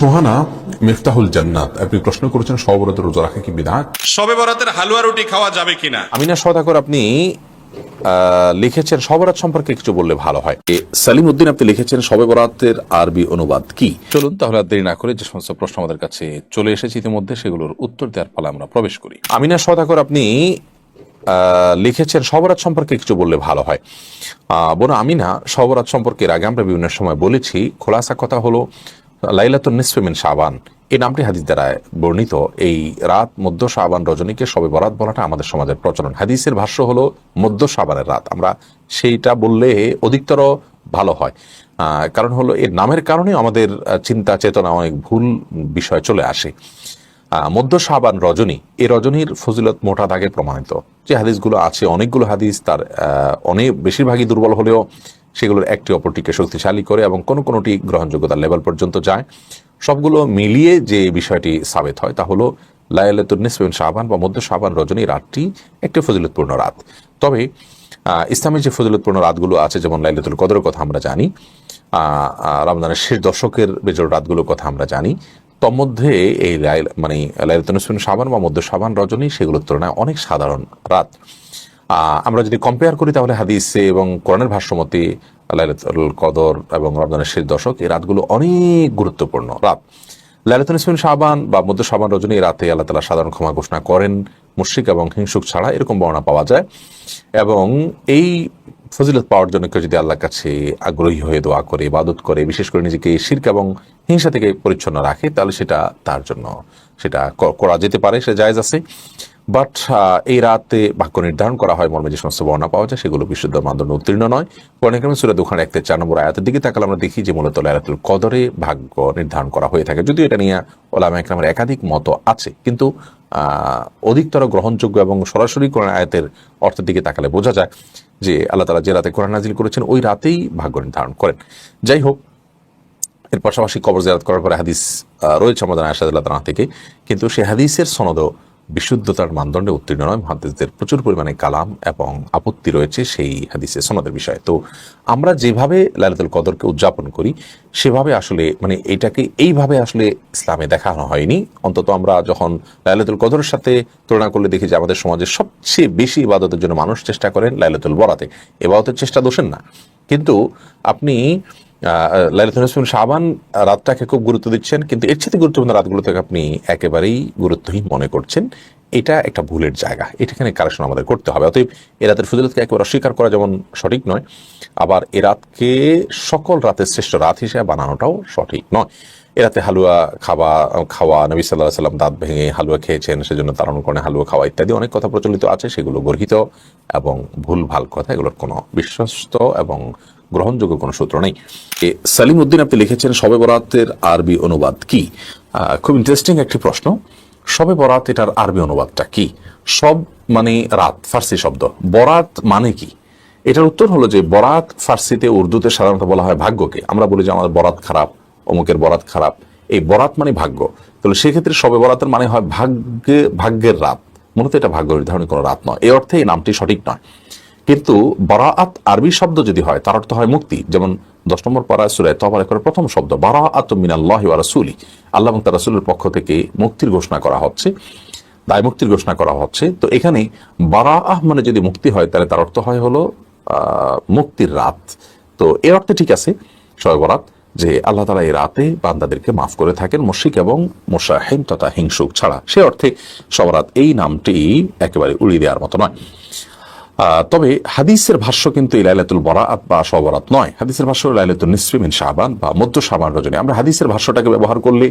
সোহানা মিফতাহুল জান্নাত। আপনি প্রশ্ন করেছেন সবরত রোজা রাখা কি বিধাত সবে বরাতের হালুয়া রুটি খাওয়া যাবে কিনা? আমিনা সদাকর আপনি লিখেছেন সবরাত সম্পর্কে কিছু বললে ভালো হয়। এ, সালিম উদ্দিন আপনি লিখেছেন সবে বরাতের আরবি অনুবাদ কি? চলুন তাহলে আর দেরি না করে যে সমস্ত প্রশ্ন আমাদের কাছে চলে এসেছে ইতিমধ্যে সেগুলোর উত্তর দেওয়ার ফলে আমরা প্রবেশ করি। আমিনা সদাকর আপনি লিখেছেন সবরাত সম্পর্কে কিছু বললে ভালো হয়। আহ, বোন আমিনা সবরাত সম্পর্কে আগে আমরা বিভিন্ন সময় বলেছি খোলাসা কথা হলো লাইলাতুন নিসফেমিন শাবান। এই নামটি হাদিস দ্বারা বর্ণিত। এই রাত মধ্য শাবান রজনীকে সবে বরাত বলাটা আমাদের সমাজের প্রচলন। হাদিসের ভাষ্য হলো, মধ্য শাবানের রাত। আমরা সেইটা বললে অধিকতর ভালো হয়। কারণ হলো, এর নামের কারণে আমাদের চিন্তা, চেতনা অনেক ভুল বিষয় চলে আসে। মধ্য শাবান রজনী এই রজনীর ফজিলত মোটা দাগে প্রমাণিত। যে হাদিসগুলো আছে, অনেকগুলো হাদিস তার অনেক বেশিরভাগই দুর্বল হলেও সেগুলোর একটি অপরটিকে শক্তিশালী করে এবং কোনো কোনোটি গ্রহণযোগ্যতার লেভেল পর্যন্ত যায়। সবগুলো মিলিয়ে যে বিষয়টি সাবেত হয়, তা হলো লায়ালাতুন নিসবেন শাবান বা মধ্য শাবান রজনী রাতটি একটি ফজিলতপূর্ণ রাত। তবে ইসলামের যে ফজিলতপূর্ণ রাতগুলো আছে, যেমন লাইলাতুল কদরের কথা আমরা জানি রমজানের শেষ দশকের বেজর রাতগুলোর কথা আমরা জানি তন্মধ্যে এই মানে লাইলাতুল নিসবেন শাবান বা মধ্য শাবান রজনী, সেগুলোর তুলনায় অনেক সাধারণ রাত। আমরা যদি কম্পেয়ার করি তাহলে হাদিসে এবং কোরআনের ভাষ্যমতে লাইলাতুল কদর এবং রমজানের শেষ দশক এই রাতগুলো অনেক গুরুত্বপূর্ণ রাত। লাইলাতুল ইসমিন শাবান বা মধ্য শাবান রজনী রাতে আল্লাহ তালা সাধারণ ক্ষমা ঘোষণা করেন। মুশ্রিক এবং হিংসুক ছাড়া এরকম বর্ণনা পাওয়া যায়। এবং এই ফজিলত পাওয়ার জন্য কেউ যদি আল্লাহর কাছে আগ্রহী হয়ে দোয়া করে, ইবাদত করে, বিশেষ করে নিজেকে শির্ক এবং হিংসা থেকে পরিচ্ছন্ন রাখে, তাহলে সেটা তার জন্য, সেটা করা যেতে পারে, সে জায়জ আছে। বাট এই রাতে ভাগ্য নির্ধারণ করা হয়, মর্মে যে সমস্ত বর্ণনা পাওয়া যায়, সেগুলো বিশুদ্ধ, মানদণ্ড উত্তীর্ণ নয়। পর্ণক্রমে সুরা দোকান এক চার নম্বর আয়াতের দিকে তাকালে আমরা দেখি যে মূলত লাইলাতুল কদরে ভাগ্য নির্ধারণ করা হয়ে থাকে। যদিও এটা নিয়ে ওলামা একরামের একাধিক মত আছে, কিন্তু অধিকতর গ্রহণযোগ্য এবং সরাসরি কোরআন আয়াতের অর্থের দিকে তাকালে বোঝা যায় যে আল্লাহ তালা যে রাতে কোরআন নাজিল করেছেন, ওই রাতেই ভাগ্য নির্ধারণ করেন। যাই হোক, এর পাশাপাশি কবর জিয়ারত করার পরে হাদিস রয়েছে আমাদের আশাদুল্লাহ তালা থেকে, কিন্তু সে হাদিসের সনদ বিশুদ্ধতার মানদণ্ডে উত্তীর্ণ নয়। হাদিসদের প্রচুর পরিমাণে কালাম এবং আপত্তি রয়েছে সেই হাদিসে, সনদের বিষয়ে। তো আমরা যেভাবে লালিতুল কদরকে উদযাপন করি, সেভাবে আসলে মানে এটাকে এইভাবে আসলে ইসলামে দেখানো হয়নি। অন্তত আমরা যখন লাইলাতুল কদরের সাথে তুলনা করলে দেখি যে আমাদের সমাজে সবচেয়ে বেশি ইবাদতের জন্য মানুষ চেষ্টা করেন লাইলাতুল বরাতে। এবাদতের চেষ্টা দোষেন না। কিন্তু আপনি লাইলাতুল শাবান রাতটাকে খুব গুরুত্ব দিচ্ছেন, কিন্তু এর সাথে গুরুত্বপূর্ণ রাতগুলো থেকে আপনি একেবারেই গুরুত্বহীন মনে করছেন। এটা একটা ভুলের জায়গা। এটাখানে কারেকশন আমাদের করতে হবে। অতএব এ রাতের ফজিলতকে একেবারে অস্বীকার করা যেমন সঠিক নয়, আবার এ রাতকে সকল রাতের শ্রেষ্ঠ রাত হিসেবে বানানোটাও সঠিক নয়। এ রাতে হালুয়া খাওয়া খাওয়া, নবী সাল্লাহ সাল্লাম দাঁত ভেঙে হালুয়া খেয়েছেন, সেজন্য তাড়ানো করে হালুয়া খাওয়া ইত্যাদি অনেক কথা প্রচলিত আছে, সেগুলো গর্হিত এবং ভুল ভালো কথা, এগুলোর কোনো বিশ্বস্ত এবং গ্রহণযোগ্য কোনো সূত্র নেই। সালিম উদ্দিন আপনি লিখেছেন, শবে বরাতের আরবি অনুবাদ কি? খুব ইন্টারেস্টিং একটি প্রশ্ন। শবে বরাত, এটার আরবি অনুবাদটা কি? সব মানে রাত ফার্সি শব্দ। বরাত মানে কি? এটার উত্তর হলো যে, বরাত ফার্সিতে উর্দুতে সাধারণত বলা হয় ভাগ্যকে। আমরা বলি যে, আমাদের বরাত খারাপ, অমুকের বরাত খারাপ। এই বরাত মানে ভাগ্য। তাহলে সেক্ষেত্রে সবে বরাতের মানে হয় ভাগ্যে, ভাগ্যের রাত। মূলত এটা ভাগ্য নির্ধারণের কোনো রাত নয়। এই অর্থে এই নামটি সঠিক নয়। কিন্তু বারাআত আরবি শব্দ যদি হয় তার অর্থ হয় মুক্তি। যেমন দশ নম্বর পাড়ায় সুরায় তবার করে প্রথম শব্দ বারাআত মিনাল্লাহি ওয়া রাসূলি। আল্লাহ এবং তার রাসূলের পক্ষ থেকে মুক্তির ঘোষণা করা হচ্ছে। দায় মুক্তির ঘোষণা করা হচ্ছে। তো এখানে বারাআহ মানে যদি মুক্তি হয় তাহলে তার অর্থ হয় হলো মুক্তির রাত। তো এর অর্থে ঠিক আছে শবে বরাত যে আল্লাহ তালা এই রাতে বান্দাদেরকে মাফ করে থাকেন মুশিক এবং মোশাহিন তথা হিংসুক ছাড়া। সে অর্থে সবরাত এই নামটি একেবারে উড়িয়ে দেওয়ার মতো নয়। আহ, তবে হাদিসের ভাষ্য কিন্তু এই লাইলাতুল বরাত বা সবরাত নয়। হাদিসের ভাষ্য হলো লাইলাতুল নিসফিমিন শাবান বা মধ্য শাবান রজনী। আমরা হাদিসের ভাষ্যটাকে ব্যবহার করলে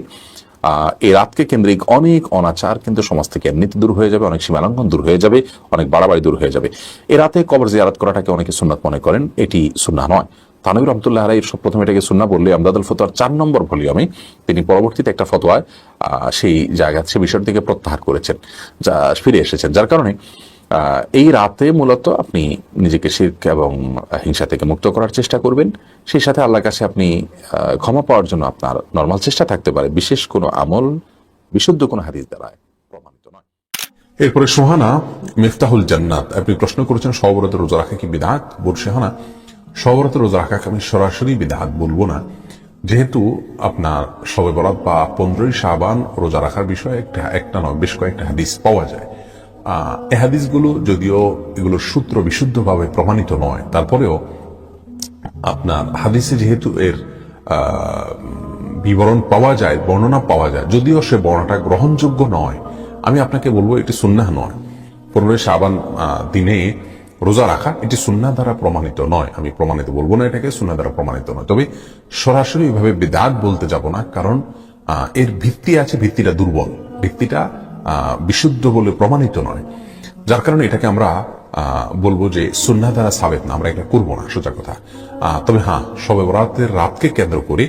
এই রাতকে কেন্দ্রিক অনেক অনাচার কিন্তু সমাজ থেকে এমনিতে দূর হয়ে যাবে, অনেক সীমালঙ্ঘন দূর হয়ে যাবে, অনেক বাড়াবাড়ি দূর হয়ে যাবে। এই রাতে কবর জিয়ারাত করাটাকে অনেকে সুন্নাত মনে করেন, এটি সুন্না নয়। তানবির রহমতুল্লাহ আলাই সব প্রথমে এটাকে সুন্না বললে আমদাদুল ফতোয়ার চার নম্বর ভলিউমে তিনি পরবর্তীতে একটা ফতোয়ায় সেই জায়গা, সে বিষয়টি থেকে প্রত্যাহার করেছেন, যা ফিরে এসেছেন। যার কারণে এই রাতে মূলত আপনি নিজেকে শির্ক এবং হিংসা থেকে মুক্ত করার চেষ্টা করবেন। সেই সাথে আল্লাহর কাছে আপনি ক্ষমা পাওয়ার জন্য আপনার নর্মাল চেষ্টা থাকতে পারে। বিশেষ কোনো আমল, বিশুদ্ধ কোনো হাদিস দ্বারা প্রমাণিত নয়। এরপরে সোহানা, মিফতাহুল জান্নাত। আপনি প্রশ্ন করেছেন সবরত রোজা রাখা কি বিধাত? বোর সোহানা সবরত রোজা রাখাকে আমি সরাসরি বিধাত বলব না। যেহেতু আপনার শবে বরাত বা পনেরোই সাবান রোজা রাখার বিষয়ে একটা একটা নয়, বেশ কয়েকটা হাদিস পাওয়া যায়। আহ, এই হাদিসগুলো যদিও এগুলো সূত্র বিশুদ্ধভাবে প্রমাণিত নয় তারপরেও আপনার হাদিসে যেহেতু এর বিবরণ পাওয়া যায় বর্ণনা পাওয়া যায় যদিও সে বর্ণনাটা গ্রহণযোগ্য নয় আমি আপনাকে বলব এটি সুন্নাহ নয়। পনেরোই সাবান দিনে রোজা রাখা এটি সুন্না দ্বারা প্রমাণিত নয় আমি প্রমাণিত বলব না এটাকে সুন্না দ্বারা প্রমাণিত নয়। তবে সরাসরি ভাবে বেদাত বলতে যাব না কারণ এর ভিত্তি আছে ভিত্তিটা দুর্বল ভিত্তিটা বিশুদ্ধ বলে প্রমাণিত নয়। যার কারণে এটাকে আমরা বলব যে সুন্না দ্বারা সাবেত না, আমরা এটা করব না, সোজা কথা। তবে হ্যাঁ শবে বরাতের রাতকে কেন্দ্র করে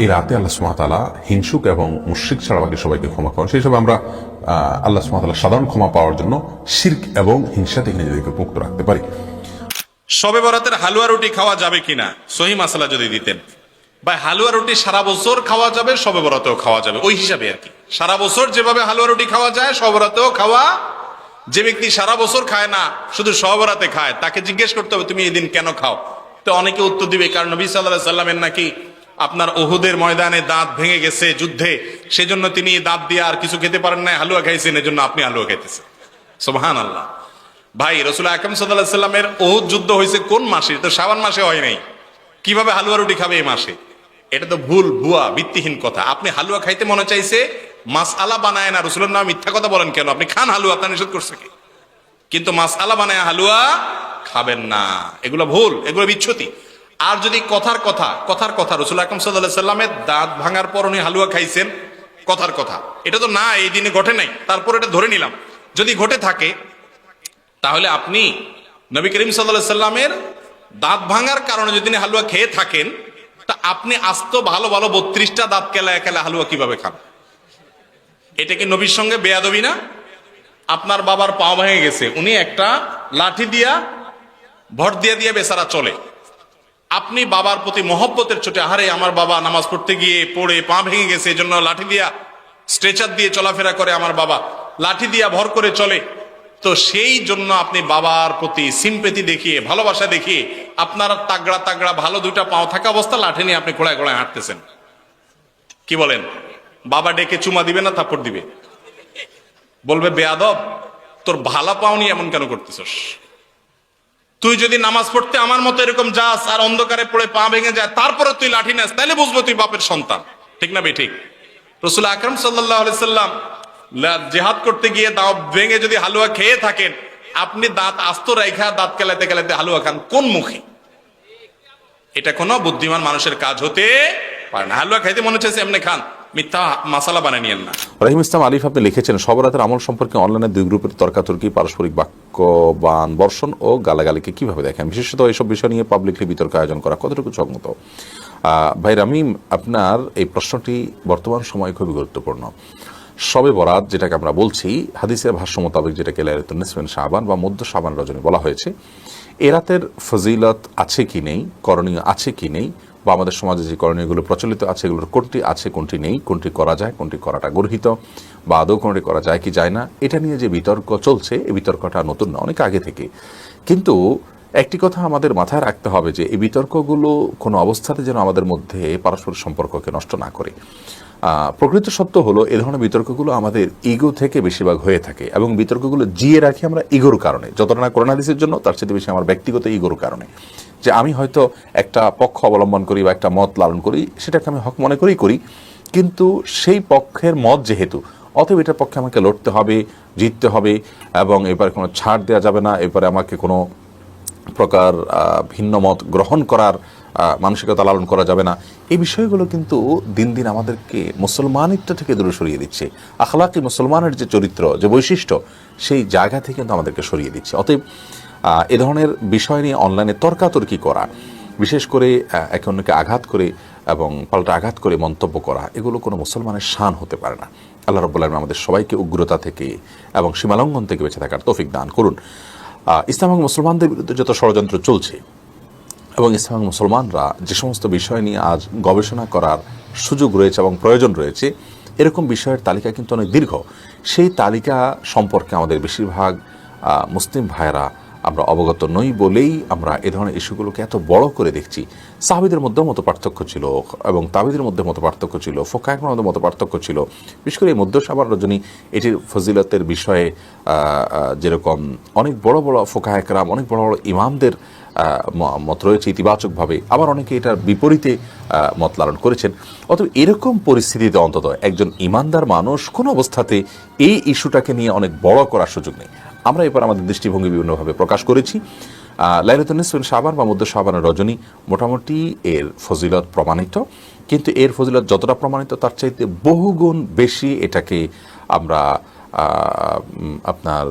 এই রাতে আল্লাহ সুমাতালা হিংসুক এবং মুশ্রিক ছাড়া বাকি সবাইকে ক্ষমা করেন। সেই হিসাবে আমরা আল্লাহ সুমাতালা সাধারণ ক্ষমা পাওয়ার জন্য শির্ক এবং হিংসা থেকে নিজেদেরকে মুক্ত রাখতে পারি। শবে বরাতের হালুয়া রুটি খাওয়া যাবে কিনা? সহি মাসালা যদি দিতেন। বা হালুয়া রুটি সারা বছর খাওয়া যাবে শবে বরাতেও খাওয়া যাবে, ওই হিসাবে আর কি। সারা বছর যেভাবে হালুয়া রুটি খাওয়া যায় শবে বরাতেও খাওয়া যে ব্যক্তি সারা বছর খায় না, শুধু শবে বরাতে খায়, তাকে জিজ্ঞেস করতে হবে, তুমি এদিন কেন খাও? তো অনেকে উত্তর দিবে, কারণ নবী সাল্লাহ সাল্লামের নাকি আপনার ওহুদের ময়দানে দাঁত ভেঙে গেছে যুদ্ধে, সেজন্য তিনি দাঁত দিয়ে আর কিছু খেতে পারেন না হালুয়া খাইছেন, এজন্য আপনি হালুয়া খাইতেছেন। সোহান আল্লাহ ভাই, রসুল আকরম সাল্লাহ সাল্লামের ওহুদ যুদ্ধ হয়েছে কোন মাসে? তো শ্রাবণ মাসে হয় নাই। কীভাবে হালুয়া রুটি খাবে এই মাসে? এটা তো ভুল, ভুয়া, ভিত্তিহীন কথা। আপনি হালুয়া খাইতে মনে চাইছে মাস আলা বানায় না, রসুলের নাম মিথ্যা কথা বলেন কেন? আপনি খান হালুয়া, আপনার নিষেধ করছে কি? কিন্তু মাস আলা বানায় হালুয়া খাবেন না। এগুলো ভুল, এগুলো বিচ্ছুতি। আর যদি কথার কথা কথার কথা, রসুল সাল্লাহ সাল্লামের দাঁত ভাঙার পর উনি হালুয়া খাইছেন, কথার কথা। এটা তো না, এই দিনে ঘটে নাই, তারপর এটা ধরে নিলাম। যদি ঘটে থাকে, তাহলে আপনি নবী করিম সাল্লামের দাঁত ভাঙার কারণে যদি হালুয়া খেয়ে থাকেন তা আপনি আস্ত ভালো ভালো বত্রিশটা দাঁত কেলা খেলা হালুয়া কীভাবে খান? এটা কি নবীর সঙ্গে বেয়াদবি না? আপনার বাবার পা ভেঙে গেছে। উনি একটা লাঠি দিয়া, ভর দিয়া দিয়ে বেচারা চলে। আপনি বাবার প্রতি মহব্বতের চোটে আহারে, আমার বাবা নামাজ পড়তে গিয়ে পড়ে পা ভেঙে গেছে এই জন্য লাঠি দিয়া স্ট্রেচার দিয়ে চলাফেরা করে আমার বাবা। লাঠি দিয়া ভর করে চলে। তো সেই জন্য আপনি বাবার প্রতি সিম্পেতি দেখিয়ে, ভালোবাসা দেখিয়ে, আপনার তাগড়া তাগড়া ভালো দুইটা পাও থাকা অবস্থা, লাঠি নিয়ে আপনি ঘোড়ায় ঘোড়ায় হাঁটতেছেন। কি বলেন? বাবা ডেকে চুমা দিবে না, থাপ্পড় দিবে? বলবে, বেয়াদব, তোর ভালা পাওনি এমন কেন করতেছস? তুই যদি নামাজ পড়তে আমার মতো এরকম যাস, আর অন্ধকারে পড়ে পা ভেঙে যায় তারপরে তুই লাঠি নাস তাহলে বুঝব তুই বাপের সন্তান। ঠিক না বে, ঠিক? রসুল আকরম সাল্লাহ সাল্লাম জেহাদ করতে গিয়ে দাঁত ভেঙে যদি হালুয়া খেয়ে থাকেন, আপনি দাঁত আস্ত রেখা দাঁত কেলাতে কেলাতে হালুয়া খান কোন মুখে? এটা কোনো বুদ্ধিমান মানুষের কাজ হতে পারে না। হালুয়া খাইতে মনে হচ্ছে এমনি খান। মিথ্যা বানিয়ে নিয়েন না। আলিফ লিখেছেন সবরাতের আমল সম্পর্কে অনলাইনে দুই গ্রুপের তর্কাতর্কি, পারস্পরিক বাক্যবান বর্ষণ ও গালাগালিকে কীভাবে দেখেন? বিশেষত এইসব বিষয় নিয়ে বিতর্ক আয়োজন করা কতটুকু ভাই আপনার এই প্রশ্নটি বর্তমান সময়ে খুবই গুরুত্বপূর্ণ। সবে বরাত যেটাকে আমরা বলছি, হাদিসের ভাষ্য মোতাবেক যেটাকে লাইলাতুন্নিসফিন শাবান বা মধ্য শাবান রজনী বলা হয়েছে, এ রাতের ফজিলত আছে কি নেই, করণীয় আছে কি নেই, বা আমাদের সমাজে যে করণীয়গুলো প্রচলিত আছে, এগুলোর কোনটি আছে, কোনটি নেই, কোনটি করা যায়, কোনটি করাটা গর্হিত, বা আদৌ কোনটি করা যায় কি যায় না, এটা নিয়ে যে বিতর্ক চলছে এই বিতর্কটা নতুন না, অনেক আগে থেকে। কিন্তু একটি কথা আমাদের মাথায় রাখতে হবে যে এই বিতর্কগুলো কোনো অবস্থাতে যেন আমাদের মধ্যে পারস্পরিক সম্পর্ককে নষ্ট না করে। প্রকৃত সত্য হলো এ ধরনের বিতর্কগুলো আমাদের ইগো থেকে বেশিরভাগ হয়ে থাকে এবং বিতর্কগুলো জিয়ে রাখি আমরা ইগোর কারণে। যতটা না করোনাদিসের জন্য, তার সাথে বেশি আমার ব্যক্তিগত ইগোর কারণে। যে আমি হয়তো একটা পক্ষ অবলম্বন করি বা একটা মত লালন করি, সেটাকে আমি হক মনে করেই করি, কিন্তু সেই পক্ষের মত যেহেতু, অতএব এটার পক্ষে আমাকে লড়তে হবে, জিততে হবে এবং এবার কোনো ছাড় দেওয়া যাবে না এবারে আমাকে কোনো প্রকার ভিন্ন মত গ্রহণ করার মানসিকতা লালন করা যাবে না। এই বিষয়গুলো কিন্তু দিন দিন আমাদেরকে মুসলমানিত্ব থেকে দূরে সরিয়ে দিচ্ছে। আখলাকি মুসলমানের যে চরিত্র, যে বৈশিষ্ট্য, সেই জায়গা থেকে কিন্তু আমাদেরকে সরিয়ে দিচ্ছে। অতএব এ ধরনের বিষয় নিয়ে অনলাইনে তর্কাতর্কি করা, বিশেষ করে একে অন্যকে আঘাত করে এবং পাল্টা আঘাত করে মন্তব্য করা, এগুলো কোনো মুসলমানের শান হতে পারে না। আল্লাহ রব্বুল আলম আমাদের সবাইকে উগ্রতা থেকে এবং সীমালঙ্ঘন থেকে বেঁচে থাকার তৌফিক দান করুন। ইসলাম এবং মুসলমানদের বিরুদ্ধে যত ষড়যন্ত্র চলছে এবং ইসলাম মুসলমানরা যে সমস্ত বিষয় নিয়ে আজ গবেষণা করার সুযোগ রয়েছে এবং প্রয়োজন রয়েছে, এরকম বিষয়ের তালিকা কিন্তু অনেক দীর্ঘ। সেই তালিকা সম্পর্কে আমাদের বেশিরভাগ মুসলিম ভাইয়েরা আমরা অবগত নই বলেই আমরা এ ধরনের ইস্যুগুলোকে এত বড় করে দেখছি। সাহাবিদের মধ্যেও মতো পার্থক্য ছিল এবং তাবিদের মধ্যে মতো পার্থক্য ছিল ফোকায়কের মধ্যে মতো পার্থক্য ছিল। বিশেষ করে এই মধ্য সাবার রজনী, এটির ফজিলতের বিষয়ে যেরকম অনেক বড় বড় ফোকায়করাম অনেক বড় বড় ইমামদের মত রয়েছে ইতিবাচকভাবে, আবার অনেকে এটার বিপরীতে মত লালন করেছেন। অতএব এরকম পরিস্থিতিতে অন্তত একজন ইমানদার মানুষ কোনো অবস্থাতে এই ইস্যুটাকে নিয়ে অনেক বড় করার সুযোগ নেই। আমরা এবার আমাদের দৃষ্টিভঙ্গি বিভিন্নভাবে প্রকাশ করেছি। লাইলাতুন্নিসুল সাবান বা মধ্য সাবানের রজনী মোটামুটি এর ফজিলত প্রমাণিত। কিন্তু এর ফজিলত যতটা প্রমাণিত তার চাইতে বহুগুণ বেশি এটাকে আমরা আপনার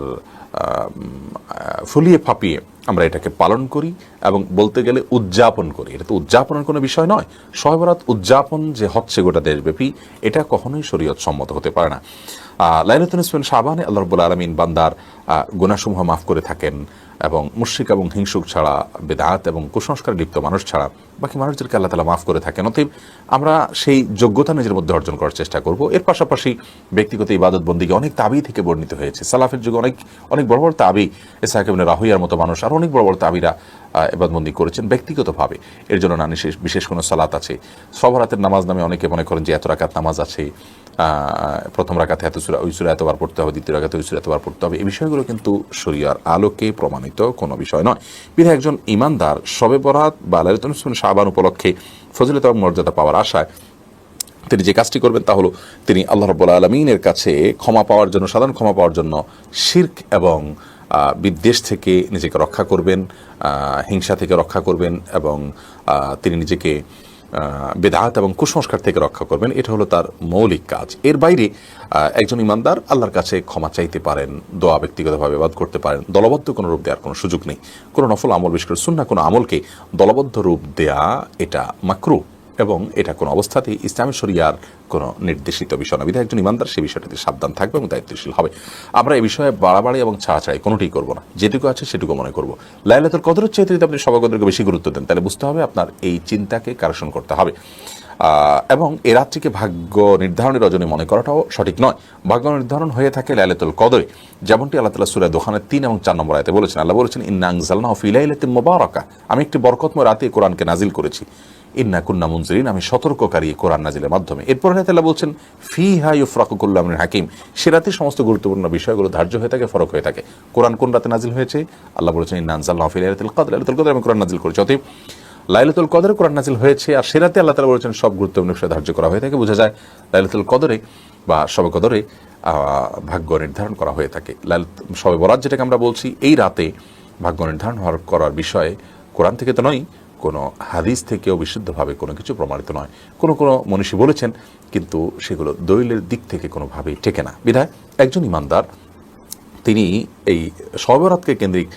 ফুলিয়ে ফাঁপিয়ে আমরা এটাকে পালন করি এবং বলতে গেলে উদযাপন করি। এটা তো উদযাপনের কোনো বিষয় নয়। সহবরাত উদযাপন যে হচ্ছে গোটা দেশব্যাপী, এটা কখনোই শরীয়ত সম্মত হতে পারে না। লাইনুদ্দিন ইসমিন শাহবানে আল্লাহ রব্বুল আলমিন বান্দার গুনাসমূহ মাফ করে থাকেন। এবং মুশ্রিক এবং হিংসুক ছাড়া বেদাত এবং কুসংস্কার লিপ্ত মানুষ ছাড়া বাকি মানুষদেরকে আল্লাহ তালা মাফ করে থাকেন। অতএব আমরা সেই যোগ্যতা নিজের মধ্যে অর্জন করার চেষ্টা করব। এর পাশাপাশি ব্যক্তিগত ইবাদত বন্দিকে অনেক তাবি থেকে বর্ণিত হয়েছে। সালাফের যুগে অনেক অনেক বড় বড় তাবি এসাকিবিন রাহুইয়ার মতো মানুষ আর অনেক বড় বড় তাবিরা এবাদবন্দি করেছেন ব্যক্তিগতভাবে। এর জন্য না বিশেষ কোনো সালাত আছে। সব রাতের নামাজ নামে অনেকে মনে করেন যে এত রাকাত নামাজ আছে। প্রথম রাকাতে এত সুরা, ওই সুরা এতবার পড়তে হবে, দ্বিতীয় রাকাতে ওই সুরা এতবার পড়তে হবে। এই বিষয়গুলো কিন্তু শরিয়ার আলোকে প্রমাণিত কোনো বিষয় নয়। বিধায় একজন ইমানদার সবে বরাত বা লালিতুল শাহবান উপলক্ষে ফজিলত মর্যাদা পাওয়ার আশায় তিনি যে কাজটি করবেন তা হলো তিনি আল্লাহ রব্বুল আলমিনের কাছে ক্ষমা পাওয়ার জন্য, সাধারণ ক্ষমা পাওয়ার জন্য শির্ক এবং বিদ্বেষ থেকে নিজেকে রক্ষা করবেন হিংসা থেকে রক্ষা করবেন এবং তিনি নিজেকে বেদাত এবং কুসংস্কার থেকে রক্ষা করবেন। এটা হলো তার মৌলিক কাজ। এর বাইরে একজন ইমানদার আল্লাহর কাছে ক্ষমা চাইতে পারেন, দোয়া ব্যক্তিগতভাবে বাদ করতে পারেন। দলবদ্ধ কোনো রূপ দেওয়ার কোনো সুযোগ নেই। কোনো নফল আমল, বিশেষ করে সুন্না কোনো আমলকে দলবদ্ধ রূপ দেয়া এটা মাকরু। এবং এটা কোনো অবস্থাতেই ইসলামী শরিয়ার কোনো নির্দেশিত বিষয় না। বিধায় একজন ইমানদার সেই বিষয়টাতে সাবধান থাকবে এবং দায়িত্বশীল হবে। আমরা এই বিষয়ে বাড়াবাড়ি এবং ছাড়াছাড়ি কোনোটিই করব না। যেটুকু আছে সেটুকু মনে করব। লাইলাতুল কদরের চাইতে যদি আপনি সবাগদরকে বেশি গুরুত্ব দেন, তাহলে বুঝতে হবে আপনার এই চিন্তাকে কারেকশন করতে হবে। এবং এ রাত্রিকে ভাগ্য নির্ধারণের রজনী মনে করাটাও সঠিক নয়। ভাগ্য নির্ধারণ হয়ে থাকে লাইলাতুল কদরে। যেমনটি আল্লাহ তালা সুরা দোকানের তিন এবং চার নম্বর আয়তে বলেছেন, আল্লাহ বলেছেন, ইন্নাং জালনা ফিলাইলাতে মোবারকা। আমি একটি বরকতময় রাতে কোরআনকে নাজিল করেছি। ইন্না কুন্না মুনজিরিন আমি সতর্ককারী কোরআন নাজিলের মাধ্যমে। এরপর তালা বলছেন ফি হা ইউফরাকুল্লাহ হাকিম সে রাতে সমস্ত গুরুত্বপূর্ণ বিষয়গুলো ধার্য হয়ে থাকে, ফরক হয়ে থাকে। কোরআন কোন রাতে নাজিল হয়েছে? আল্লাহ বলেছেন, ইন্না আনজাল্লাহ ফিলাইলাতুল কদর লাইলাতুল কদর আমি কোরআন নাজিল করেছি। অতএব লাইলাতুল কদরে কোরআন নাজিল হয়েছে, আর সেরাতে আল্লাহ তালা বলেছেন, সব গুরুত্বপূর্ণ বিষয় ধার্য করা হয়ে থাকে, বোঝা যায় লাইলাতুল কদরে বা সবে কদরে ভাগ্য নির্ধারণ করা হয়ে থাকে। লাইল সবে বরাত যেটাকে আমরা বলছি, এই রাতে ভাগ্য নির্ধারণ হওয়ার করার বিষয়ে কোরআন থেকে তো নয় কোনো হাদিস থেকেও বিশুদ্ধভাবে কোনো কিছু প্রমাণিত নয়। কোনো কোনো মনীষী বলেছেন, কিন্তু সেগুলো দলিলের দিক থেকে কোনোভাবেই টেকে না। বিধায় একজন ইমানদার, তিনি এই সর্বরাতকে কেন্দ্রিক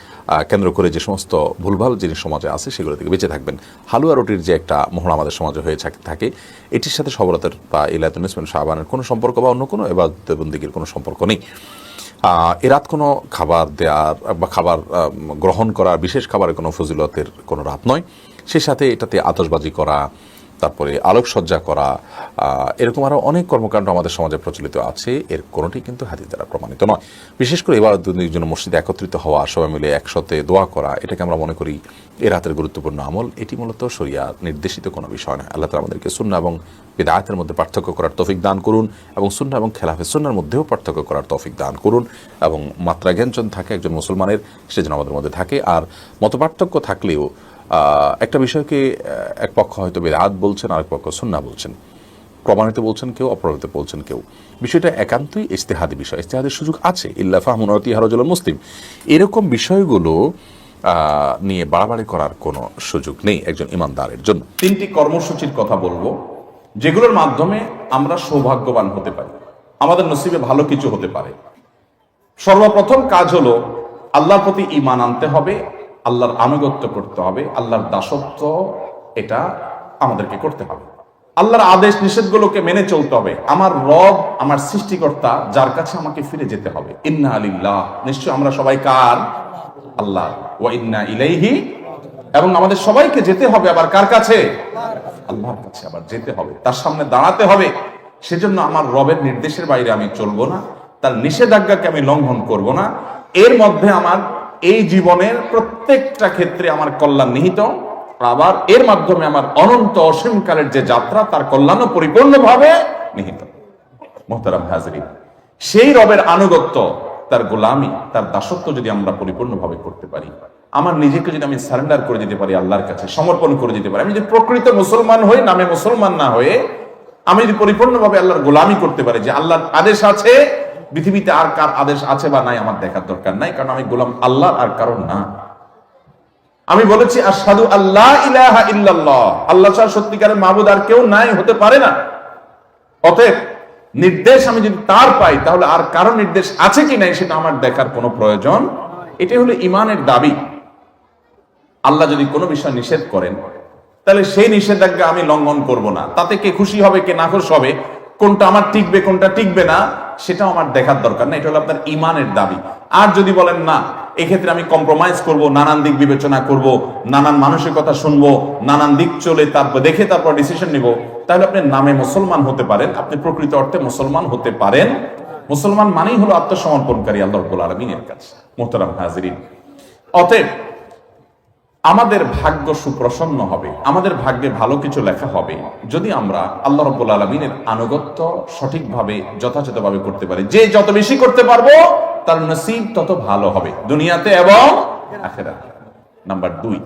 কেন্দ্র করে যে সমস্ত ভুলভাল জিনিস সমাজে আছে সেগুলো থেকে বেঁচে থাকবেন। হালুয়া রুটির যে একটা মহড়া আমাদের সমাজে হয়ে থাক- এটির সাথে সবরাতের বা ইলাতুল ইসমিন শাহবানের কোনো সম্পর্ক বা অন্য কোনো এবার বন্দিগির কোনো সম্পর্ক নেই। এ রাত কোনো খাবার দেওয়ার বা খাবার গ্রহণ করার বিশেষ খাবারের কোনো ফজিলতের কোনো রাত নয়। সে সাথে এটাতে আতশবাজি করা, তারপরে আলোকসজ্জা করা এরকম আরও অনেক কর্মকাণ্ড আমাদের সমাজে প্রচলিত আছে। এর কোনোটি কিন্তু হাদিস দ্বারা প্রমাণিত নয়। বিশেষ করে এবার জন্য মসজিদে একত্রিত হওয়া, সবাই মিলে একসাথে দোয়া করা, এটাকে আমরা মনে করি এ রাতের গুরুত্বপূর্ণ আমল। এটি মূলত শরিয়া নির্দেশিত কোনো বিষয় নয়। আল্লাহ তালা আমাদেরকে সুন্না এবং বেদায়তের মধ্যে পার্থক্য করার তৌফিক দান করুন এবং সুন্না এবং খেলাফে সুন্নার মধ্যেও পার্থক্য করার তৌফিক দান করুন এবং মাত্রা জ্ঞানজন থাকে, একজন মুসলমানের, সে যেন আমাদের মধ্যে থাকে। আর মত পার্থক্য থাকলেও একটা বিষয়কে এক পক্ষ হয়তো বেদাত বলছেন, আরেক পক্ষ সুন্না বলছেন। প্রমাণিত বলছেন কেউ, অপ্রমাণিত বলছেন কেউ। বিষয়টা একান্তই ইস্তেহাদি বিষয়। ইস্তেহাদের সুযোগ আছে। ইল্লা ফাহমুনতি হারজল মুসলিম। এরকম বিষয়গুলো নিয়ে বাড়াবাড়ি করার কোনো সুযোগ নেই একজন ইমানদারের জন্য। তিনটি কর্মসূচির কথা বলব, যেগুলোর মাধ্যমে আমরা সৌভাগ্যবান হতে পারি। আমাদের নসিবে ভালো কিছু হতে পারে। সর্বপ্রথম কাজ হলো, আল্লাহর প্রতি ইমান আনতে হবে আল্লাহর আনুগত্য করতে হবে, আল্লাহর দাসত্ব এটা আমাদেরকে করতে হবে। আল্লাহর আদেশ নিষেধগুলোকে মেনে চলতে হবে। আমার রব, আমার সৃষ্টিকর্তা, যার কাছে আমাকে ফিরে যেতে হবে। ইন্না আলিল্লাহ নিশ্চয় আমরা সবাই কার? আল্লাহ। ও ইন্না ইলাইহি, এবং আমাদের সবাইকে যেতে হবে আবার কার কাছে? আল্লাহর কাছে আবার যেতে হবে, তার সামনে দাঁড়াতে হবে। সেজন্য আমার রবের নির্দেশের বাইরে আমি চলবো না, তার নিষেধাজ্ঞাকে আমি লঙ্ঘন করব না। এর মধ্যে আমার এই জীবনের প্রত্যেকটা ক্ষেত্রে আমার কল্যাণ নিহিত, আবার এর মাধ্যমে আমার অনন্ত অসীমকালের যে যাত্রা, তার কল্যাণও পরিপূর্ণভাবে নিহিত। মোহতারাম হাজরিন সেই রবের আনুগত্য, তার গোলামি, তার দাসত্ব যদি আমরা পরিপূর্ণভাবে করতে পারি, আমার নিজেকে যদি আমি সারেন্ডার করে দিতে পারি, আল্লাহর কাছে সমর্পণ করে দিতে পারি, আমি যদি প্রকৃত মুসলমান হয়ে নামে মুসলমান না হয়ে, আমি যদি পরিপূর্ণভাবে আল্লাহর গোলামি করতে পারি যে আল্লাহর আদেশ আছে পৃথিবীতে আর কার আদেশ আছে বা নাই আমার দেখার দরকার নাই, কারণ আমি গোলাম আল্লাহর আর কারণ না। আমি বলেছি আসাদু আল্লাহ ইলাহা ইল্লাল্লাহ। আল্লাহ ছাড়া সত্যিকারের মাহবুদ আর কেউ নাই, হতে পারে না। অতএব নির্দেশ আমি যদি তার পাই, তাহলে আর কারও নির্দেশ আছে কি নাই সেটা আমার দেখার কোনো প্রয়োজন এটাই হলো ইমানের দাবি। আল্লাহ যদি কোনো বিষয় নিষেধ করেন, তাহলে সেই নিষেধাজ্ঞা আমি লঙ্ঘন করব না। তাতে কে খুশি হবে, কে নাখোশ হবে কোনটা আমার টিকবে, কোনটা টিকবে না, সেটাও আমার দেখার দরকার না, এটা হলো আপনার ইমানের দাবি। আর যদি বলেন না, এক্ষেত্রে আমি কম্প্রোমাইজ করব, নানান দিক বিবেচনা করব, নানান মানুষের কথা শুনব, নানান দিক চলে তারপর দেখে তারপর ডিসিশন নিব, তাহলে আপনি নামে মুসলমান হতে পারেন, আপনি প্রকৃত অর্থে মুসলমান হতে পারেন। মুসলমান মানেই হলো আত্মসমর্পণকারী আল্লাহ আলমিনের কাছে মোহতারাম হাজরিন। অতএব আমাদের ভাগ্য সুপ্রসন্ন হবে, আমাদের ভাগ্যে ভালো কিছু লেখা হবে, যদি আমরা আল্লাহ রব্বুল আলমিনের আনুগত্য সঠিকভাবে, যথাযথভাবে করতে পারি। যে যত বেশি করতে পারব, তার নসিব তত ভালো হবে, দুনিয়াতে এবং নাম্বার দুই,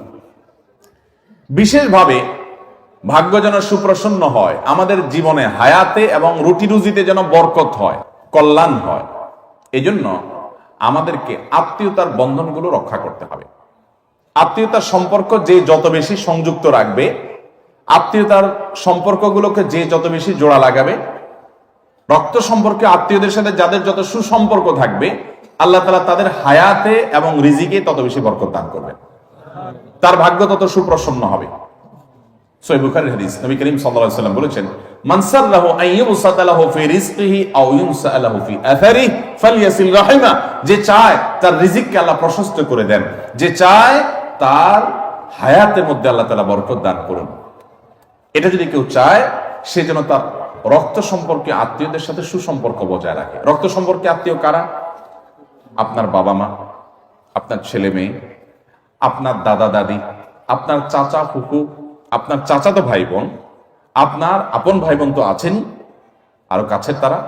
বিশেষভাবে ভাগ্য যেন সুপ্রসন্ন হয়, আমাদের জীবনে হায়াতে এবং রুটি রুজিতে যেন বরকত হয়, কল্যাণ হয়, এজন্য আমাদেরকে আত্মীয়তার বন্ধনগুলো রক্ষা করতে হবে। আত্মীয়তার সম্পর্ক যে যত বেশি সংযুক্ত রাখবে, আত্মীয়তার সম্পর্কগুলোকে যে যত বেশি জোড়া লাগাবে, রক্ত সম্পর্কে আত্মীয়দের সাথে যাদের যত সুসম্পর্ক থাকবে, আল্লাহ তালা তাদের হায়াতে এবং রিজিকে তত বেশি বরকত দান করবে তার ভাগ্য তত সুপ্রসন্ন হবে। করিম বলেছেন যে চায় তার রিজিককে আল্লাহ প্রশস্ত করে দেন। যে চায় তার হায়াতের মধ্যে আল্লাহ তাআলা বরকত দান করুন। এটা যদি কেউ চায়, সে যেন তার রক্ত সম্পর্কে আত্মীয়দের সাথে সুসম্পর্ক বজায় রাখে। রক্ত সম্পর্কে আত্মীয় কারা? আপনার বাবা মা, আপনার ছেলে মেয়ে, আপনার দাদা দাদি, আপনার চাচা ফুকু আপনার চাচাতো ভাই বোন আপনার আপন ভাই বোন তো আছেন, আরও কাছের তারা,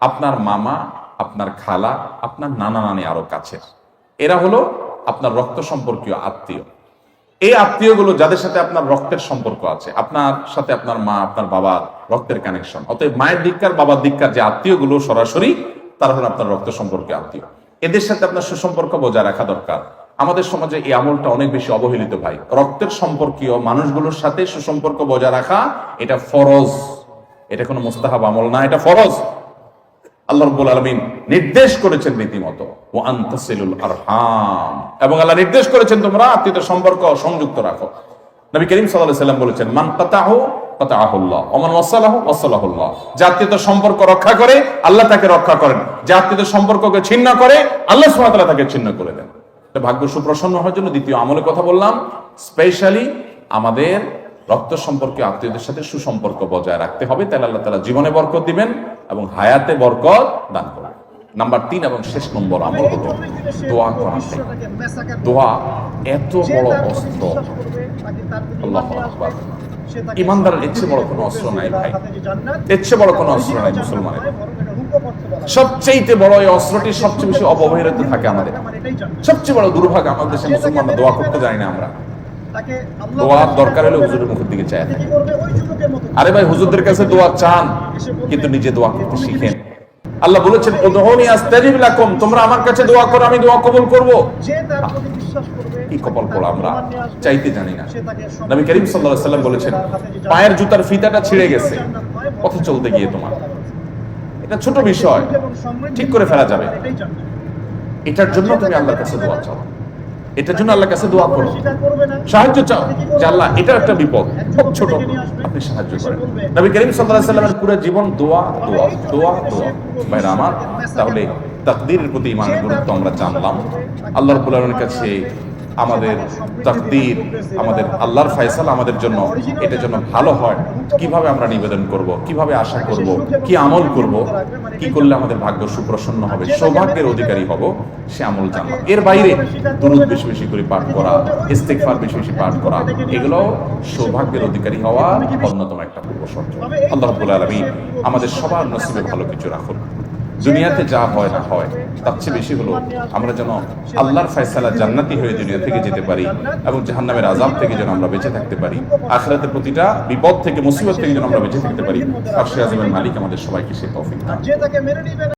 আপনার মামা, আপনার খালা, আপনার নানা নানি আরও কাছের। এরা হলো আপনার রক্ত সম্পর্কীয় আত্মীয়। এই আত্মীয়গুলো যাদের সাথে আপনার রক্তের সম্পর্ক আছে, আপনার সাথে আপনার মা, আপনার বাবার রক্তের কানেকশন অতএব মায়ের দিককার বাবার দিককার যে আত্মীয়গুলো সরাসরি, তারা হলো আপনার রক্ত সম্পর্কে আত্মীয়। এদের সাথে আপনার সুসম্পর্ক বজায় রাখা দরকার। আমাদের সমাজে এই আমলটা অনেক বেশি অবহেলিত ভাই। রক্তের সম্পর্কীয় মানুষগুলোর সাথে সুসম্পর্ক বজায় রাখা, এটা ফরজ। এটা কোনো মুস্তাহাব আমল না, এটা ফরজ। আল্লাহ রব্বুল আলমিন নির্দেশ করেছেন রীতিমতো ও আন্তাসিলুল আরহাম। এবং আল্লাহ নির্দেশ করেছেন তোমরা আত্মীয় সম্পর্ক সংযুক্ত রাখো। নবী করিম সাল্লাহ সাল্লাম বলেছেন, মান কাতাহু কাতাহুল্লাহ ওমান ওয়াসালাহু ওয়াসালাহুল্লাহ। যে আত্মীয়তার সম্পর্ক রক্ষা করে, আল্লাহ তাকে রক্ষা করেন। যে আত্মীয়তার সম্পর্ককে ছিন্ন করে, আল্লাহ সুবহানাহু তাকে ছিন্ন করে দেন। ভাগ্য সুপ্রসন্ন হওয়ার জন্য দ্বিতীয় আমলের কথা বললাম। স্পেশালি আমাদের রক্ত সম্পর্কে আত্মীয়দের সাথে সুসম্পর্ক বজায় রাখতে হবে। তাহলে আল্লাহ তালা জীবনে বরকত দিবেন এবং হায়াতে বরকত দান করবেন। নাম্বার তিন এবং শেষ নম্বর আমল হলো দোয়া করা। দোয়া এত বড় অস্ত্র। ইমানদারের ইচ্ছে বড় কোনো অস্ত্র নাই ভাই। চেয়ে বড় কোনো অস্ত্র নাই মুসলমানের। সবচেয়ে বড় এই অস্ত্রটি সবচেয়ে বেশি অবহেলিত থাকে আমাদের। সবচেয়ে বড় দুর্ভাগ্য আমাদের দেশে মুসলমানরা দোয়া করতে জানি না আমরা। দোয়ার দরকার হলে হুজুরের মুখের দিকে চায় থাকে আরে ভাই হুজুরদের কাছে দোয়া চান কিন্তু নিজে দোয়া করতে শিখেন। আল্লাহ বলেছেন উদহুনি আস্তাজিব লাকুম তোমরা আমার কাছে দোয়া করো আমি দোয়া কবুল করব। কি কপাল পড়া আমরা চাইতে জানি না। নবী করিম সাল্লাল্লাহু আলাইহি সাল্লাম বলেছেন পায়ের জুতার ফিতাটা ছিঁড়ে গেছে পথে চলতে গিয়ে তোমার। এটা ছোট বিষয় ঠিক করে ফেলা যাবে। এটার জন্য তুমি আল্লাহর কাছে দোয়া চাও। এটার জন্য আল্লাহর কাছে দোয়া করো। সাহায্য চাও যে আল্লাহ এটা একটা বিপদ, খুব ছোট, আপনি সাহায্য করেন। নবী করিম সাল্লাহ সাল্লামের পুরো জীবন দোয়া দোয়া দোয়া দোয়া। ভাইরা আমার, তাহলে তাকদীরের প্রতি ইমানের গুরুত্ব আমরা জানলাম। আল্লাহ রাব্বুল কাছে আমাদের তাকদীর, আমাদের আল্লাহর ফয়সালা আমাদের জন্য, এটা জন্য ভালো হয়। কীভাবে আমরা নিবেদন করব? কীভাবে আশা করব? কি আমল করব? কি করলে আমাদের ভাগ্য সুপ্রসন্ন হবে? সৌভাগ্যের অধিকারী হব, সে আমল জানলাম। এর বাইরে দুরুদ বেশি বেশি করে পাঠ করা, ইস্তেগফার বেশি বেশি পাঠ করা এগুলো সৌভাগ্যের অধিকারী হওয়া অন্যতম একটা পূর্ব শর্ত আল্লাহ আলামিন আমাদের সবার নসিবে ভালো কিছু রাখুন। দুনিয়াতে যা হয় না হয়। তার চেয়ে বেশি হলো, আমরা যেন আল্লাহর ফয়সালা জান্নাতি হয়ে দুনিয়া থেকে যেতে পারি এবং জাহান্নামের আজাব থেকে যেন আমরা বেঁচে থাকতে পারি। আখরাতের প্রতিটা বিপদ থেকে, মুসিবত থেকে যেন আমরা বেঁচে থাকতে পারি। আর সে আজমের মালিক আমাদের সবাইকে সে তৌফিক